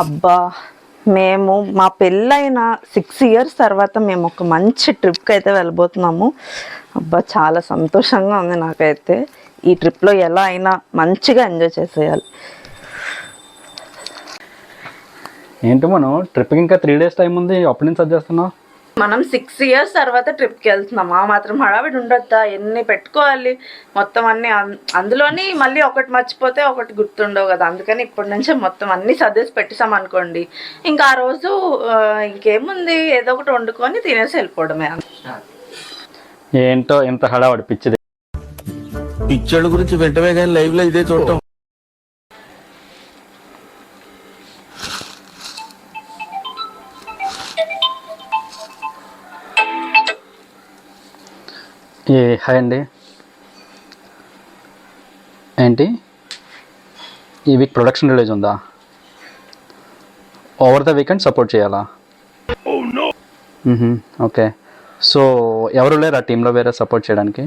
అబ్బా మేము మా పెళ్ళైన సిక్స్ ఇయర్స్ తర్వాత మేము ఒక మంచి ట్రిప్కి అయితే వెళ్ళబోతున్నాము. అబ్బా చాలా సంతోషంగా ఉంది నాకైతే. ఈ ట్రిప్లో ఎలా అయినా మంచిగా ఎంజాయ్ చేసేయాలి. ఏంటి మనం ట్రిప్కి ఇంకా త్రీ డేస్ టైం ఉంది. అప్పటి నుంచి చేస్తున్నావు మనం సిక్స్ ఇయర్స్ తర్వాత ట్రిప్కి వెళ్తున్నాం. ఆ మాత్రం హడావిడి ఉండొద్దా? ఎన్ని పెట్టుకోవాలి? మొత్తం అన్ని అన్- అందులోని మళ్ళీ ఒకటి మర్చిపోతే ఒకటి గుర్తుండవు కదా. అందుకని ఇప్పటి నుంచే మొత్తం అన్ని సర్దేసి పెట్టేసాం అనుకోండి. ఇంకా ఆ రోజు ఇంకేముంది? ఏదో ఒకటి వండుకొని తినేసి వెళ్ళిపోవడమే. ఏంటో ఇంత హడావడి పిచ్చిది. పిచ్చోళ్ళ గురించి వెంటనే కానీ లైవ్లో ఇదే చూడటం. ఏ హాయ్ అండి. ఏంటి? ఈ వీక్ ప్రొడక్షన్ రిలీజ్ ఉందా? ఓవర్ ద వీకెండ్ సపోర్ట్ చేయాలా? ఓకే. సో ఎవరు లేరు ఆ టీంలో వేరే సపోర్ట్ చేయడానికి?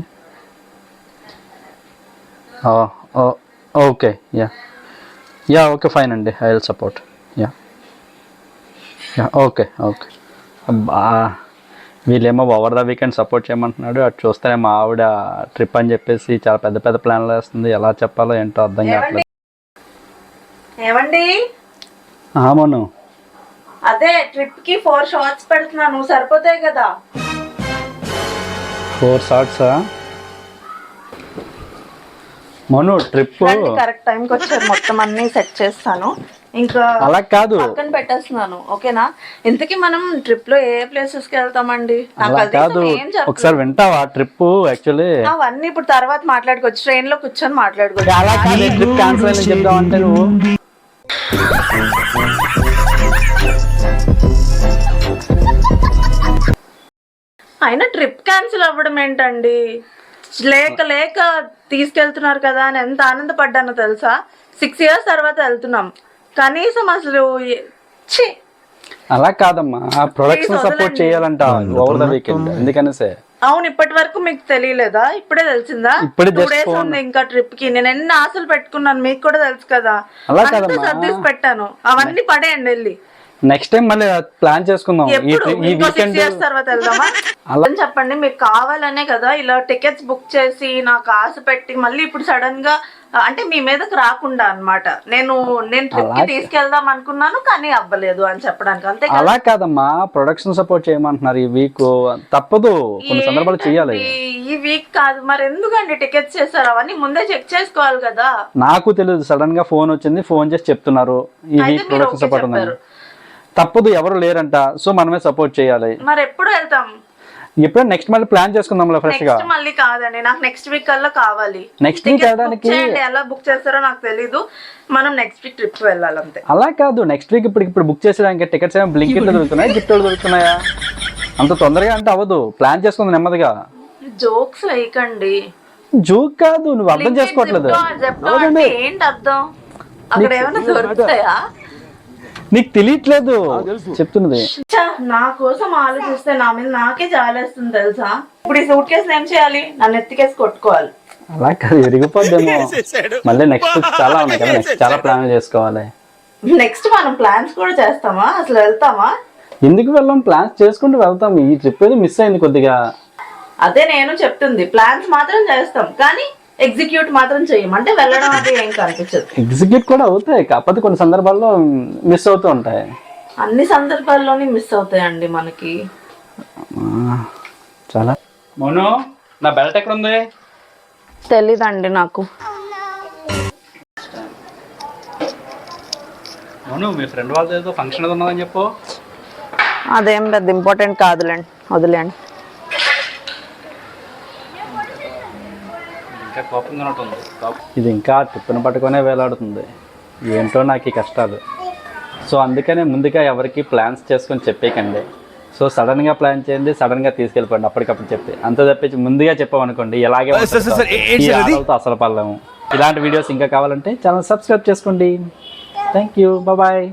Okay ya ya okay fine అండి. I will support ya ya okay okay అబ్బా. వీళ్ళేమో ఓవర్ ద వీకెండ్ సపోర్ట్ చేయమంటున్నాడు. అటు చూస్తే మా ఆవిడ ట్రిప్ అని చెప్పేసి చాలా పెద్ద పెద్ద ప్లాన్లు వేస్తుంది. ఎలా చెప్పాలో ఏంటో అర్థం కావట్లేదు. ఏమండి? ఆమను అదే ట్రిప్కి ఫోర్ షార్ట్స్ పెడుతున్నాను. సరిపోతాయి కదా? ఫోర్ షార్ట్సా? మను ట్రిప్ కరెక్ట్ టైంకి వచ్చారు. మొత్తం అన్ని సెట్ చేస్తాను. ఇంకా అలా కాదు. పక్కన పెట్టేస్తున్నాను ఓకేనా? ఇంతకీ మనం ట్రిప్లో ఏ ప్లేసెస్కి వెళ్తామండి? అలా కాదు. ఒకసారి వింటావా ట్రిప్ యాక్చువల్లీ అవన్నీ ఇప్పుడు తర్వాత మాట్లాడుకోవచ్చు. ట్రైన్లో కూర్చొని మాట్లాడుకోవచ్చు. అలా కాదు ట్రిప్ క్యాన్సిల్ అని చెప్దామంటే నువ్వు. అయినా ట్రిప్ క్యాన్సిల్ అవ్వడం ఏంటండి? లేక లేక తీసుకెళ్తున్నారు కదా అని ఎంత ఆనందపడ్డానో తెలుసా? సిక్స్ ఇయర్స్ తర్వాత వెళ్తున్నాం. కనీసం అసలు ఛీ! అలా కాదమ్మా. ఆ ప్రొడక్షన్ సపోర్ట్. చేయాలంట ఓవర్ ద వీకెండ్ ఎందుకనేసే? అవును ఇప్పటి వరకు మీకు తెలియలేదా? ఇప్పుడే తెలిసిందా? ఇప్పుడే టూ just డేస్ phone. ఉంది ఇంకా ట్రిప్కి నేను ఎన్ని ఆశలు పెట్టుకున్నాను మీకు కూడా తెలుసు కదా. అలా అంతా కాదమ్మా. సర్దేసి పెట్టాను. అవన్నీ పడేయండి వెళ్ళి. నెక్స్ట్ టైం మళ్ళీ ప్లాన్ చేసుకుందాం. ఈ వీకెండ్ తర్వాత వెళ్దామా? అలా- చెప్పండి మీకు కావాలనే కదా ఇలా టికెట్స్ బుక్ చేసి నాకు ఆశ పెట్టి మళ్ళీ ఇప్పుడు సడన్గా అంటే మీ మీదకి రాకుండా అన్నమాట. నేను నేను ట్రిప్కి తీసుకెళ్దాం అనుకున్నాను కానీ అవ్వలేదు అని చెప్పడానికి. అంతే అలా కాదమ్మా. ప్రొడక్షన్ సపోర్ట్ చేయమంటున్నారు ఈ వీక్ తప్పదు. కొన్ని సందర్భాలు చేయాలి ఈ- వీక్ కాదు. మరి ఎందుకండి టికెట్స్ చేశారు? అవన్నీ ముందే చెక్ చేసుకోవాలి కదా. నాకు తెలియదు సడన్గా ఫోన్ వచ్చింది. ఫోన్ చేసి చెప్తున్నారు. ఈ వీక్ ప్రొడక్షన్ సపోర్ట్ చెప్పారు. తప్పదు ఎవరు లేరంట. సో మనమే సపోర్ట్ చేయాలి. మరి ఎప్పుడు వెళ్తాం? ఎప్పుడో నెక్స్ట్ మళ్ళీ ప్లాన్ చేసుకుందాం ఫ్రెష్గా. నెక్స్ట్ మళ్ళీ కాదండి. నాకు నెక్స్ట్ వీక్ కల్లా కావాలి. నెక్స్ట్ వీక్ వెళ్ళడానికి ఎలా బుక్ చేస్తారో నాకు తెలీదు. మనం నెక్స్ట్ వీక్ ట్రిప్ వెళ్ళాలి అంతే అలా కాదు. నెక్స్ట్ వీక్ ఇప్పుడు ఇప్పుడు బుక్ చేసేదానికి టికెట్స్ ఏమో బ్లింక్ దొరుకుతున్నాయి గిఫ్ట్ దొరుకుతున్నాయా? అంత తొందరగా అంటే అవ్వదు. ప్లాన్ చేసుకుంది నెమ్మదిగా. జోక్స్ వేయకండి జోక్ కాదు. నువ్వు అర్థం చేసుకోవట్లేదు. ఏంటి అర్థం? అక్కడ ఏమైనా దొరుకుతాయా? నీకు తెలియట్లేదు. చెప్తున్నది. నా కోసం ఆలోచిస్తే నా మీద నాకే జాలేస్తుంది తెలుసా? ఇప్పుడు ఈ సూట్ కేసు ఏం చేయాలి? నన్ను ఎత్తికేసి కొట్టుకోవాలి. అలా కాదు ఎరిగిపోద్దేమో. మళ్ళీ నెక్స్ట్ చాలా ఉన్నాయి కదా నెక్స్ట్ చాలా ప్లాన్ చేసుకోవాలి. నెక్స్ట్ మనం ప్లాన్స్ కూడా చేస్తామా? అసలు వెళ్తామా? ఎందుకు వెళ్ళాం? ప్లాన్స్ చేసుకుంటూ వెళ్తాం. ఈ ట్రిప్ ఏదో మిస్ అయింది కొద్దిగా. అదే నేను చెప్తుంది. ప్లాన్స్ మాత్రం చేస్తాం. కానీ ఎగ్జిక్యూట్ మాత్రం చెయ్యం. అంటే వెళ్ళడం అది ఏం కనిపించదు. ఎగ్జిక్యూట్ కూడా అవుతాయి కాకపోతే కొన్ని సందర్భాల్లో మిస్ అవుతూ ఉంటాయి. అన్ని సందర్భాల్లోని మిస్ అవుతాయండి మనకి. చాలా. మౌను నా బెల్ట్ ఎక్కడ ఉంది తెలీదండి నాకు. అవును మీ ఫ్రెండ్ వాళ్ళతో ఏదో ఫంక్షన్ ఏదో ఉన్నదని చెప్పు. అదేం పెద్ద ఇంపార్టెంట్ కాదులేండి వదిలేండి ఇది ఇంకా టిప్పును పట్టుకొనే వేలాడుతుంది. ఏంటో నాకు ఈ కష్టాలు. సో అందుకనే ముందుగా ఎవరికి ప్లాన్స్ చేసుకొని చెప్పేకండి. సో సడన్గా ప్లాన్ చేయండి సడన్గా తీసుకెళ్ళిపోండి అప్పటికప్పుడు చెప్పి. అంత తప్పించి ముందుగా చెప్పామనుకోండి? ఆటలతో అసలు పడలేము. ఇలాంటి వీడియోస్ ఇంకా కావాలంటే ఛానల్ సబ్స్క్రైబ్ చేసుకోండి. Thank you bye